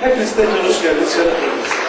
Hepiniz tekrar hoş geldiniz, şeref verdiniz.